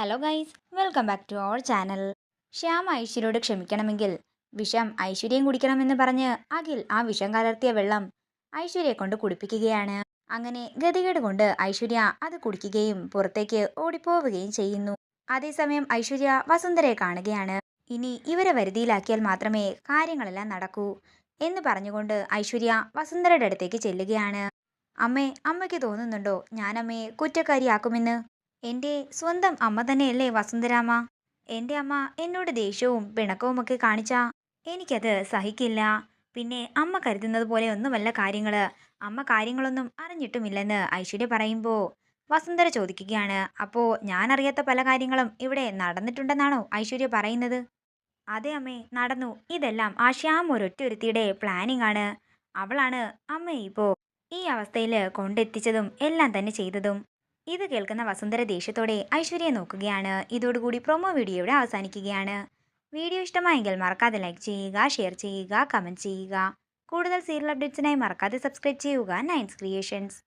Hello guys welcome back to our channel Shyam ഐശ്വര്യോട് ക്ഷമിക്കണമെങ്കിൽ വിഷം ഐശ്വര്യം കുടിക്കണമെന്ന് പറഞ്ഞ് അഖിൽ ആ വിഷം കലർത്തിയ വെള്ളം ഐശ്വര്യയെ കൊണ്ട് കുടിപ്പിക്കുകയാണ്. അങ്ങനെ ഗതികേട് കൊണ്ട് ഐശ്വര്യ അത് കുടിക്കുകയും പുറത്തേക്ക് ഓടിപ്പോവുകയും ചെയ്യുന്നു. അതേസമയം ഐശ്വര്യ വസുന്ധരയെ കാണുകയാണ്. ഇനി ഇവരെ വരുതിയിലാക്കിയാൽ മാത്രമേ കാര്യങ്ങളെല്ലാം നടക്കൂ എന്ന് പറഞ്ഞുകൊണ്ട് ഐശ്വര്യ വസുന്ധരയുടെ അടുത്തേക്ക് ചെല്ലുകയാണ്. അമ്മേ അമ്മയ്ക്ക് തോന്നുന്നുണ്ടോ ഞാനമ്മയെ കുറ്റക്കാരിയാക്കുമെന്ന്? എന്റെ സ്വന്തം അമ്മ തന്നെയല്ലേ വസുന്ധരാമ? എന്റെ അമ്മ എന്നോട് ദേഷ്യവും പിണക്കവുമൊക്കെ കാണിച്ചാ എനിക്കത് സഹിക്കില്ല. പിന്നെ അമ്മ കരുതുന്നത് പോലെ ഒന്നുമല്ല കാര്യങ്ങൾ അമ്മ കാര്യങ്ങളൊന്നും അറിഞ്ഞിട്ടുമില്ലെന്ന് ഐശ്വര്യ പറയുമ്പോൾ വസുന്ധര ചോദിക്കുകയാണ്. അപ്പോൾ ഞാൻ അറിയാത്ത പല കാര്യങ്ങളും ഇവിടെ നടന്നിട്ടുണ്ടെന്നാണോ ഐശ്വര്യ പറയുന്നത്? അതെ അമ്മേ നടന്നു. ഇതെല്ലാം ആ ശ്യാം ഒരൊറ്റൊരുത്തിയുടെ പ്ലാനിംഗ് ആണ്. അവളാണ് അമ്മയെ ഇപ്പോൾ ഈ അവസ്ഥയിൽ കൊണ്ടെത്തിച്ചതും എല്ലാം തന്നെ ചെയ്തതും. ഇത് കേൾക്കുന്ന വസുന്ധര ദേഷ്യത്തോടെ ഐശ്വര്യയെ നോക്കുകയാണ്. ഇതോടുകൂടി പ്രൊമോ വീഡിയോ ഇവിടെ അവസാനിക്കുകയാണ്. വീഡിയോ ഇഷ്ടമായെങ്കിൽ മറക്കാതെ ലൈക്ക് ചെയ്യുക ഷെയർ ചെയ്യുക കമന്റ് ചെയ്യുക. കൂടുതൽ സീരിയൽ അപ്ഡേറ്റ്സിനായി മറക്കാതെ സബ്സ്ക്രൈബ് ചെയ്യുക. നയൻസ് ക്രിയേഷൻസ്